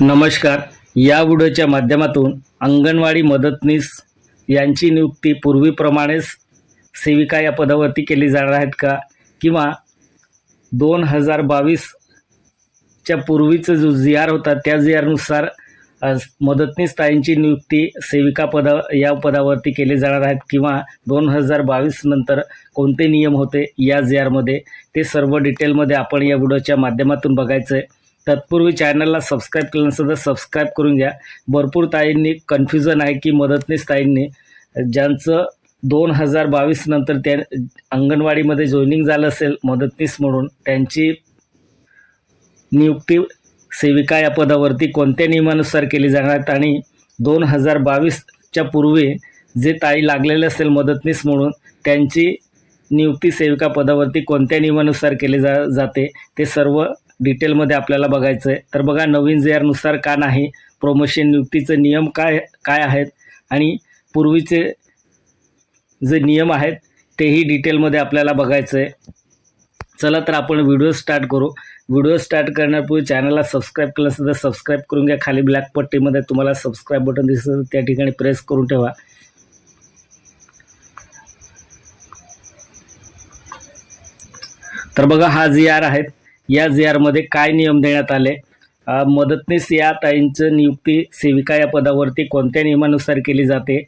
नमस्कार. या व्हिडिओच्या माध्यमातून अंगणवाडी मदतनीस यांची नियुक्ती पूर्वीप्रमाणेच सेविका या पदावरती केली जाणार आहेत का? किंवा दोन हजार बावीसच्या पूर्वीचं जो जी आर होता त्या जी आरनुसार मदतनीस ताईंची नियुक्ती सेविका पदा या पदावरती केली जाणार आहेत किंवा दोन हजार बावीस नंतर कोणते नियम होते या जी आरमध्ये? ते सर्व डिटेलमध्ये आपण या व्हिडिओच्या माध्यमातून बघायचं आहे तत्पूर्वी चॅनलला सबस्क्राईब केलं नसेल तर सबस्क्राईब करून घ्या. भरपूर ताईंनी कन्फ्युजन आहे की मदतनीस ताईंनी ज्यांचं दोन हजार बावीस नंतर त्या अंगणवाडीमध्ये जॉईनिंग झालं असेल मदतनीस म्हणून त्यांची नियुक्ती सेविका या पदावरती कोणत्या नियमानुसार केली जाणार आणि दोन हजार बावीसच्या पूर्वी जे ताई लागलेले असेल मदतनीस म्हणून त्यांची नियुक्ती सेविका पदावरती कोणत्या नियमानुसार केली जा जाते? ते सर्व डिटेलमध्ये आपल्याला बघायचं आहे तर बघा नवीन जे आरनुसार का नाही प्रमोशन नियुक्तीचे नियम काय काय आहेत आणि पूर्वीचे जे नियम आहेत तेही डिटेलमध्ये आपल्याला बघायचं आहे चला तर आपण व्हिडिओ स्टार्ट करू. व्हिडिओ स्टार्ट करण्यापूर्वी चॅनलला सबस्क्राईब केलं असेल तर सबस्क्राईब करून घ्या. खाली ब्लॅक पट्टीमध्ये तुम्हाला सबस्क्राईब बटन दिसतं त्या ठिकाणी प्रेस करून ठेवा. तर बघा हा जी आर आहेत या जे आरमध्ये काय नियम देण्यात आले? मदतनीस या ताईंचं नियुक्ती सेविका या पदावरती कोणत्या नियमानुसार केली जाते?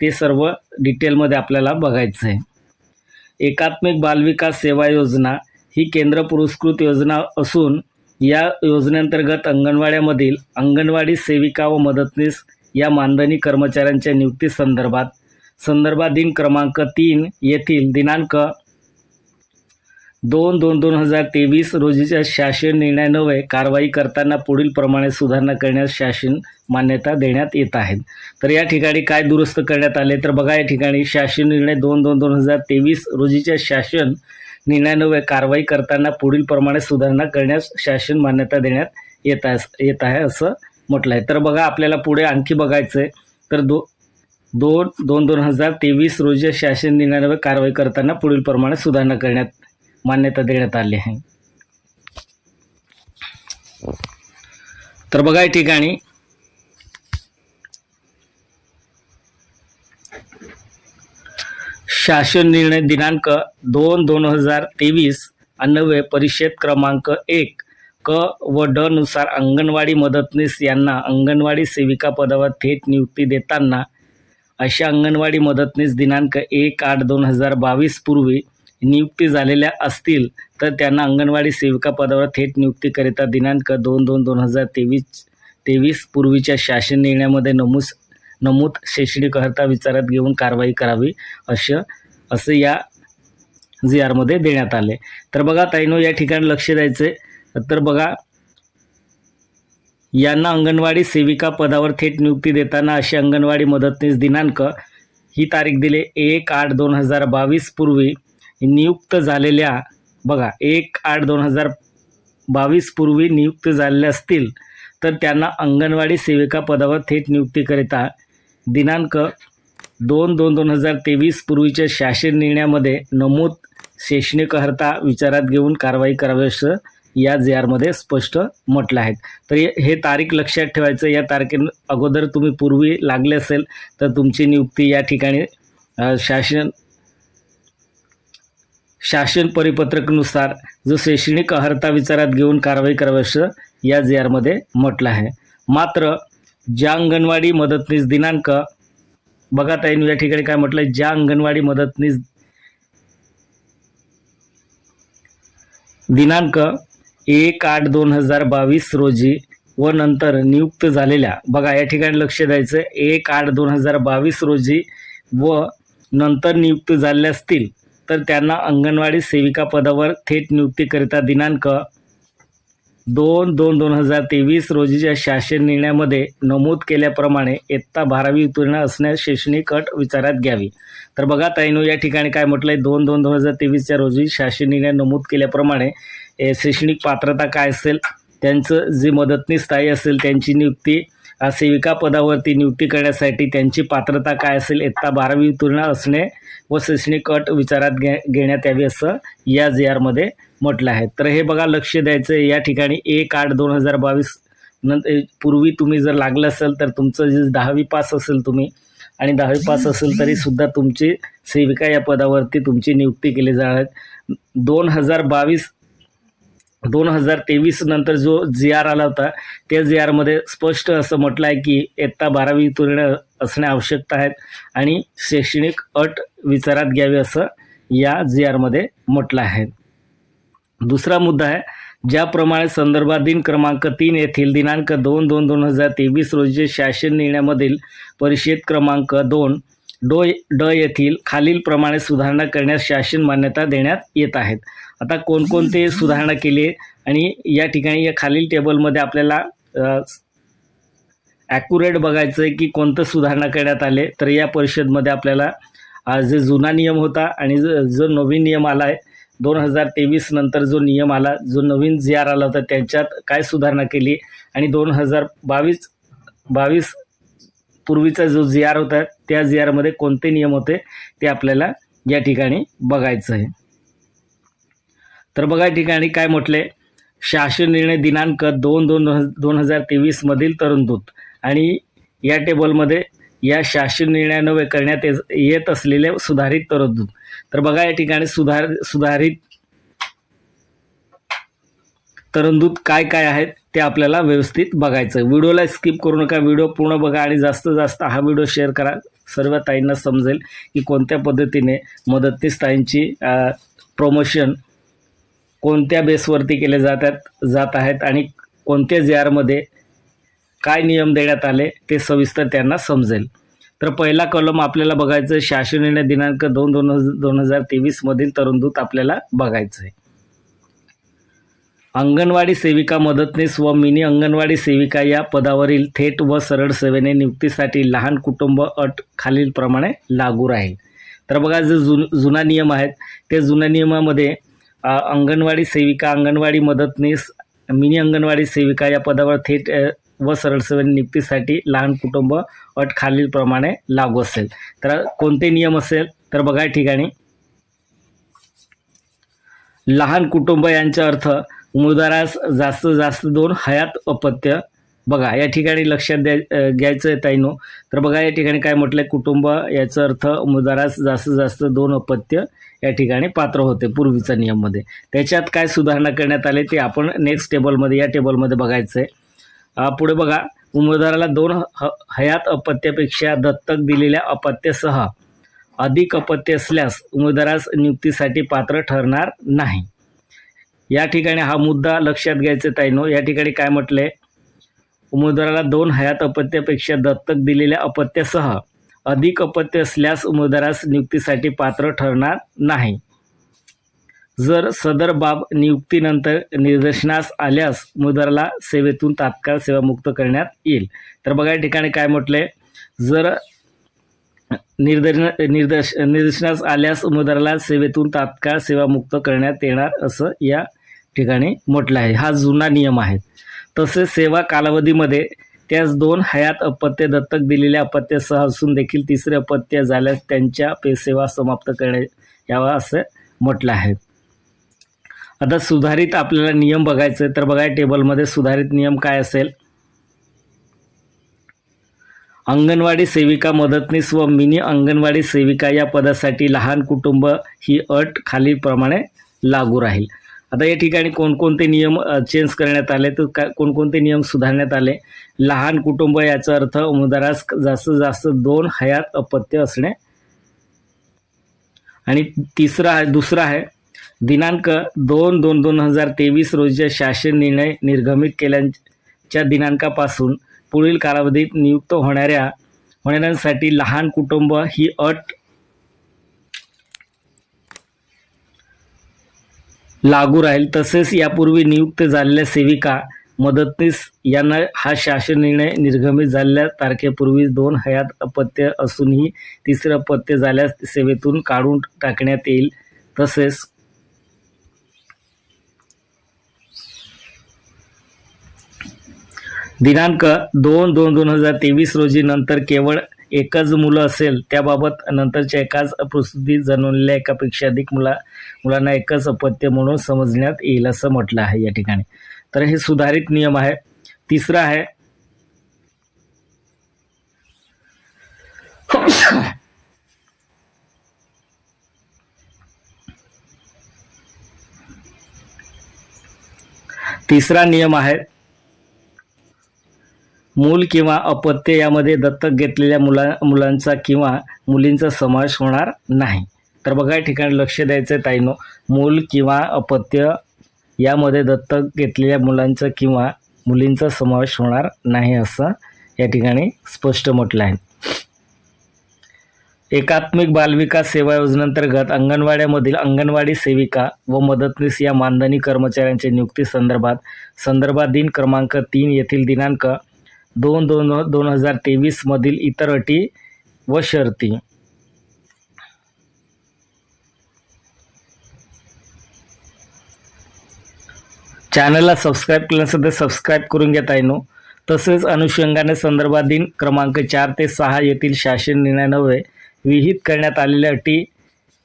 ते सर्व डिटेलमध्ये आपल्याला बघायचं आहे एकात्मिक बालविकास सेवा योजना ही केंद्र पुरस्कृत योजना असून या योजनेअंतर्गत अंगणवाड्यामधील अंगणवाडी सेविका व मदतनीस या मानधनी कर्मचाऱ्यांच्या नियुक्ती संदर्भात संदर्भात दिन क्रमांक तीन येथील दिनांक दोन दोन दोन हजार तेवीस रोजीच्या शासन निर्णयान्वये कारवाई करताना पुढील प्रमाणे सुधारणा करण्यास शासन मान्यता देण्यात येत आहेत तर या ठिकाणी काय दुरुस्त करण्यात आले? तर बघा या ठिकाणी शासन निर्णय दोन दोन दोन हजार तेवीस रोजीच्या शासन निर्णयान्वये कारवाई करताना पुढील प्रमाणे सुधारणा करण्यास शासन मान्यता देण्यात येत आहे येत आहे असं म्हटलं आहे. तर बघा आपल्याला पुढे आणखी बघायचं आहे तर दो दोन दोन दोन हजार तेवीस रोजी शासन निर्णयान्वये कारवाई करताना पुढील प्रमाणे सुधारणा करण्यात मान्यता देण्यात आली आहे. तर बघा या ठिकाणी. शासन निर्णय दिनांक दोन दोन हजार तेवीस अन्नवे परिषद क्रमांक एक क व ड नुसार अंगणवाडी मदतनीस यांना अंगणवाडी सेविका पदावर थेट नियुक्ती देताना अशा अंगणवाडी मदतनीस दिनांक एक आठ दोन हजार बावीस पूर्वी नियुक्ती झालेल्या असतील तर त्यांना अंगणवाडी सेविका पदावर थेट नियुक्तीकरिता दिनांक दोन दोन दोन हजार तेवीस तेवीस पूर्वीच्या शासन निर्णयामध्ये नमूद नमूद शैक्षणिक अर्हता विचारात घेऊन कारवाई करावी असं असं या जी आरमध्ये देण्यात आले. तर बघा ताईनो या ठिकाणी लक्ष द्यायचे तर बघा यांना अंगणवाडी सेविका पदावर थेट नियुक्ती देताना अशी अंगणवाडी मदतनीस दिनांक ही तारीख दिली एक आठ दोन हजार बावीस पूर्वी नियुक्त झालेल्या बघा एक आठ दोन हजार बावीस पूर्वी नियुक्त झालेल्या असतील तर त्यांना अंगणवाडी सेविका पदावर थेट नियुक्तीकरिता दिनांक दोन दोन दोन हजार तेवीस पूर्वीच्या शासन निर्णयामध्ये नमूद शैक्षणिकहर्ता विचारात घेऊन कारवाई करावी असं या जे आरमध्ये स्पष्ट म्हटलं आहे. तर हे- तारीख लक्षात ठेवायचं या तारखे अगोदर तुम्ही पूर्वी लागले असेल तर तुमची नियुक्ती या ठिकाणी शासन शासन परिपत्रकनुसार जो शैक्षणिक अर्हता विचारात घेऊन कारवाई करावी असं या जी आरमध्ये म्हटलं आहे. मात्र ज्या अंगणवाडी मदतनीस दिनांक बघा ताईन या ठिकाणी काय म्हटलं ज्या अंगणवाडी मदतनीस दिनांक एक आठ दोन हजार बावीस रोजी व नंतर नियुक्त झालेल्या बघा या ठिकाणी लक्ष द्यायचं एक आठ दोन हजार बावीस रोजी व नंतर नियुक्त झालेल्या असतील तर त्यांना अंगणवाडी सेविका पदावर थेट नियुक्तीकरिता दिनांक दोन दोन दोन हजार तेवीस रोजीच्या शासन निर्णयामध्ये नमूद केल्याप्रमाणे इयत्ता बारावी उत्तीर्ण असण्यास शैक्षणिक अट विचारात घ्यावी. तर बघा ताईनो या ठिकाणी काय म्हटलंय? दोन दोन दोन हजार तेवीसच्या रोजी शासन निर्णय नमूद केल्याप्रमाणे शैक्षणिक पात्रता काय असेल त्यांचं जे मदतनीस स्थायी असेल त्यांची नियुक्ती सेविका पदावरती नियुक्ती करण्यासाठी त्यांची पात्रता काय असेल इयत्ता बारावी उत्तीर्ण असणे व शैक्षणिक अट विचारात घे घेण्यात यावी असं या जी आरमध्ये म्हटलं आहे. तर हे बघा लक्ष द्यायचं आहे. या ठिकाणी एक आठ दोन हजार बावीस नंतर पूर्वी तुम्ही जर लागलं असेल तर तुमचं जे दहावी पास असेल तुम्ही आणि दहावी पास असेल तरीसुद्धा तुमची सेविका या पदावरती तुमची नियुक्ती केली जाणार. दोन हजार बावीस दोन हजार तेवीस नंतर जो जी आर आला होता त्या जी आरमध्ये स्पष्ट असं म्हटलं आहे की इयत्ता बारावी उत्तीर्ण असणे आवश्यकता आहेत आणि शैक्षणिक अट विचारात घ्यावी असं या जी आरमध्ये म्हटलं आहे. दुसरा मुद्दा आहे ज्याप्रमाणे संदर्भात दिन क्रमांक तीन येथील दिनांक दोन दोन दोन हजार तेवीस रोजी शासन निर्णयामधील परिषद क्रमांक दोन डो ड येथील खालीलप्रमाणे सुधारणा करण्यास शासन मान्यता देण्यात येत आहेत. आता कोणकोणते सुधारणा केली आणि या ठिकाणी या खालील टेबलमध्ये आपल्याला ॲक्युरेट बघायचं आहे की कोणतं सुधारणा करण्यात आले तर या परिषदमध्ये आपल्याला जे जुना नियम होता आणि ज- जो नवीन नियम आला आहे दोन हजार तेवीस नंतर जो नियम आला जो नवीन जी आर आला होता त्याच्यात काय सुधारणा केली आणि दोन हजार बावीस बावीस पूर्वीचा जो जी आर होता त्या जी आरमध्ये कोणते नियम होते ते आपल्याला या ठिकाणी बघायचं आहे. तर बघा या ठिकाणी काय म्हटले शासन निर्णय दिनांक दोन दोन दोन हजार तेवीसमधील तरंदूत आणि या टेबलमध्ये या शासन निर्णयानं करण्यात येत- येत असलेले सुधारित तरतूद तर बघा या ठिकाणी सुधार सुधारित तरंदूत काय काय आहेत ते आपल्याला व्यवस्थित बघायचं. व्हिडिओला स्किप करू नका. व्हिडिओ पूर्ण बघा आणि जास्तीत जास्त हा व्हिडिओ शेअर करा. सर्व ताईंना समजेल की कोणत्या पद्धतीने मदतनीस ताईंची प्रमोशन कोणत्या बेसवरती केले जातात जात आहेत आणि कोणत्या जी आरमध्ये काय नियम देण्यात आले ते सविस्तर त्यांना समजेल. तर पहिला कलम आपल्याला बघायचं आहे. शासन निर्णय दिनांक दोन दोन हजार दोन हजार तेवीसमधील तरंदूत आपल्याला बघायचं आहे अंगणवाडी सेविका मदतनीस व मिनी अंगणवाडी सेविका या पदावरील थेट व सरळ सेवेने नियुक्तीसाठी लहान कुटुंब अट खालीलप्रमाणे लागू राहील. तर बघा जो जुन जुना नियम आहेत त्या जुन्या नियमामध्ये अंगणवाडी सेविका अंगणवाडी मदतनीस मिनी अंगणवाडी सेविका या पदावर थेट व सरळ सेवेने नियुक्तीसाठी लहान कुटुंब अट खालीलप्रमाणे लागू असेल. तर कोणते नियम असेल? तर बघा ठिकाणी. लहान कुटुंब यांचा अर्थ उमेदवारास जास्तीत जास्त दोन हयात अपत्य. बघा या ठिकाणी लक्षात द्या घ्यायचं आहे ताईनो. तर बघा या ठिकाणी काय म्हटलं कुटुंब याचा अर्थ उमेदवारास जास्तीत जास्त दोन अपत्य या ठिकाणी पात्र होते पूर्वीचा नियममध्ये. त्याच्यात काय सुधारणा करण्यात आले ते आपण नेक्स्ट टेबलमध्ये या टेबलमध्ये बघायचं आहे पुढे बघा उमेदवाराला दोन ह हयात अपत्यापेक्षा दत्तक दिलेल्या अपत्यासह अधिक अपत्य असल्यास उमेदवारास नियुक्तीसाठी पात्र ठरणार नाही. या ठिकाणी हा मुद्दा लक्षात घ्यायचा ताईनो. या ठिकाणी काय म्हटले उमेदवाराला दोन हयात अपत्यापेक्षा दत्तक दिलेल्या अपत्यासह अधिक अपत्य असल्यास उमेदवारास नियुक्तीसाठी पात्र ठरणार नाही. जर सदर बाब नियुक्तीनंतर निदर्शनास आल्यास उमेदवाराला सेवेतून तात्काळ सेवामुक्त करण्यात येईल. तर बघा या ठिकाणी काय म्हटलंय? जर निर्दर्श निर्दर्श निदर्शनास आल्यास उमेदवाराला सेवेतून तात्काळ सेवामुक्त करण्यात येणार असं या ठिकाणी म्हटलं आहे. हा जुना नियम आहे. तसेच सेवा कालावधीमध्ये त्यास दोन हयात अपत्य दत्तक दिलेल्या अपत्यासह असून देखील तिसरे अपत्य झाल्यास त्यांच्या पे सेवा समाप्त करणे यावा असं म्हटलं आहे. आता सुधारित आपल्याला नियम बघायचे तर बघा टेबलमध्ये सुधारित नियम काय असेल? अंगणवाडी सेविका मदतनीस व मिनी अंगणवाडी सेविका या पदासाठी लहान कुटुंब ही अट खालीलप्रमाणे लागू राहील. आता या ठिकाणी कोणकोणते नियम चेंज करण्यात आले तर का कोणकोणते नियम सुधारण्यात आले? लहान कुटुंब याचा अर्थ उमेदवारास जास्तीत जास्त दोन हयात अपत्य असणे. आणि तिसरा आहे दुसरा आहे दिनांक दोन दोन दोन हजार तेवीस रोजीच्या शासन निर्णय निर्गमित केल्याच्या दिनांकापासून पुढील कालावधीत नियुक्त होणाऱ्या होणाऱ्यांसाठी लहान कुटुंब ही अट लागू राहील. तसेच यापूर्वी नियुक्त झालेल्या सेविका मदतनीस यांना हा शासन निर्णय निर्गमित झालेल्या तारखेपूर्वीच दोन हयात अपत्य असूनही तिसरं अपत्य झाल्यास सेवेतून काढून टाकण्यात येईल. तसेच दिनांक दोन दोन दोन हजार तेवीस रोजी नंतर केवळ एकच मुलं असेल त्याबाबत नंतरच्या एकाच प्रसूतीत जाणवलेल्या एकापेक्षा अधिक मुला मुलांना एकच अपत्य म्हणून समजण्यात येईल असं म्हटलं आहे या ठिकाणी. तर हे सुधारित नियम आहे. तिसरा आहे. तिसरा नियम आहे. मूल किंवा अपत्य यामध्ये दत्तक घेतलेल्या मुला मुलांचा किंवा मुलींचा समावेश होणार नाही. तर बघा या ठिकाणी लक्ष द्यायचं आहे ताईनो. मूल किंवा अपत्य यामध्ये दत्तक घेतलेल्या मुलांचा किंवा मुलींचा समावेश होणार नाही असं या ठिकाणी स्पष्ट म्हटलं आहे. एकात्मिक बालविकास सेवा योजनेअंतर्गत अंगणवाड्यामधील अंगणवाडी सेविका व मदतनीस या मानधनी कर्मचाऱ्यांच्या नियुक्ती संदर्भात संदर्भात दिन क्रमांक तीन येथील दिनांक दोन दोन दोन हजार तेवीसमधील इतर अटी व शर्ती. चॅनलला सबस्क्राईब केलं नसेल तर सबस्क्राईब करून घेता ताईनो. तसेच अनुषंगाने संदर्भात क्रमांक चार ते सहा येथील शासन निर्णयान्वये विहित करण्यात आलेल्या अटी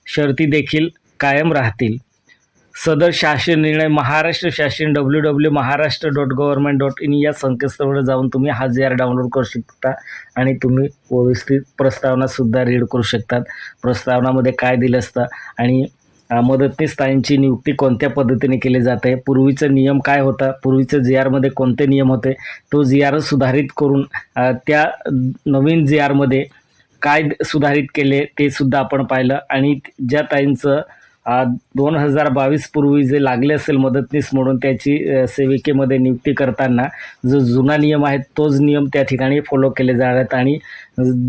शर्ती देखील कायम राहतील. सदर शासन निर्णय महाराष्ट्र शासन W W Maharashtra dot government dot in या संकेतस्थळावर जाऊन तुम्ही हा जी आर डाउनलोड करू शकता आणि तुम्ही व्यवस्थित प्रस्तावनासुद्धा रीड करू शकतात. प्रस्तावनामध्ये काय दिलं असतं आणि अ, मदतनीस ताईंची नियुक्ती कोणत्या पद्धतीने केली जाते? पूर्वीचा नियम काय होता? पूर्वीचं जी आरमध्ये कोणते नियम होते? तो जी आर सुधारित करून त्या नवीन जी आरमध्ये काय सुधारित केले ते सुद्धा आपण पाहिलं आणि ज्या ताईंचं दोन हजार बावीस पूर्वी जे लागले असेल मदतनीस म्हणून त्याची सेविकेमध्ये नियुक्ती करताना जो जुना नियम आहे तोच नियम त्या ठिकाणी फॉलो केले जाणार आहेत आणि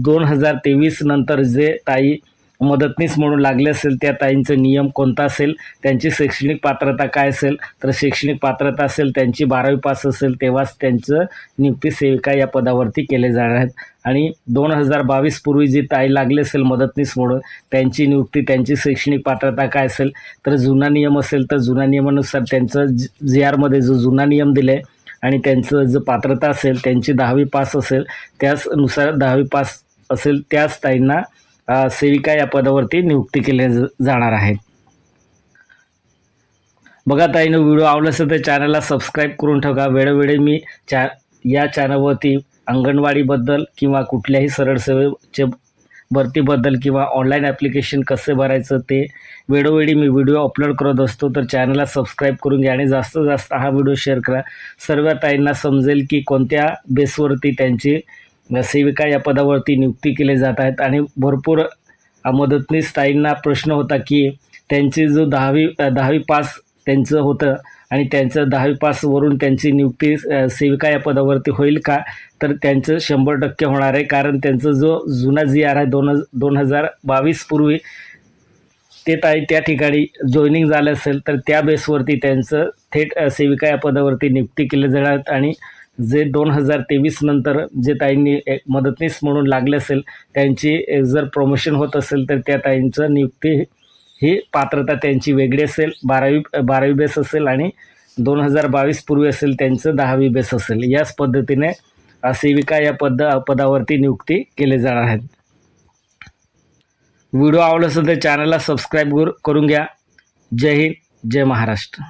दोन हजार तेवीस नंतर जे ताई मदतनीस म्हणून लागले असेल त्या ताईंचं नियम कोणता असेल त्यांची शैक्षणिक पात्रता काय असेल तर शैक्षणिक पात्रता असेल त्यांची बारावी पास असेल तेव्हाच त्यांचं नियुक्ती सेविका या पदावरती केले जाणार आहेत. आणि दोन हजार बावीस पूर्वी जी ताई लागली असेल मदतनीस म्हणून त्यांची नियुक्ती त्यांची शैक्षणिक पात्रता काय असेल तर जुना नियम असेल तर जुना नियमानुसार त्यांचं जी आरमध्ये जो जुना नियम दिले आणि त्यांचं जो पात्रता असेल त्यांची दहावी पास असेल त्याचनुसार दहावी पास असेल त्याच ताईंना सेविका या पदावरती नियुक्ती केल्या जाणार आहेत. बघा ताईनं व्हिडिओ आवडला असेल तर चॅनलला सबस्क्राईब करून ठेवा. वेळोवेळी मी चॅ या चॅनलवरती अंगणवाडीबद्दल किंवा कुठल्याही सरळ सेवेचे भरतीबद्दल किंवा ऑनलाईन ॲप्लिकेशन कसे भरायचं ते वेळोवेळी मी व्हिडिओ अपलोड करत असतो. तर चॅनलला सबस्क्राईब करून घ्या आणि जास्तीत जास्त हा व्हिडिओ शेअर करा. सर्व ताईंना समजेल की कोणत्या बेसवरती त्यांची सेविका या पदावरती नियुक्ती केली जात आहेत आणि भरपूर मदतनीस ताईंना प्रश्न होता की त्यांची जो दहावी दहावी पास त्यांचं होतं आणि त्यांचं दहावी पासवरून त्यांची नियुक्ती सेविका या पदावरती होईल का? तर त्यांचं शंभर टक्के होणार आहे. कारण त्यांचं जो जुना जी आर आहे दोन दोन हजार बावीस पूर्वी ते ताई त्या ठिकाणी जॉईनिंग झालं असेल तर त्या बेसवरती त्यांचं थेट सेविका या पदावरती नियुक्ती केली जाणार आणि जे दोन हजार तेवीस नंतर जे ताईंनी एक मदतनीस म्हणून लागले असेल त्यांची जर प्रमोशन होत असेल तर त्या ताईंचं नियुक्ती ही पात्रता त्यांची वेगळी असेल. बारावी बारावी बेस असेल आणि दोन हजार बावीस पूर्वी असेल त्यांचं दहावी बेस असेल. याच पद्धतीने सेविका या पद पदावरती नियुक्ती केले जाणार आहेत. व्हिडिओ आवडला असेल तर चॅनलला सबस्क्राईब करून घ्या. जय हिंद जय महाराष्ट्र.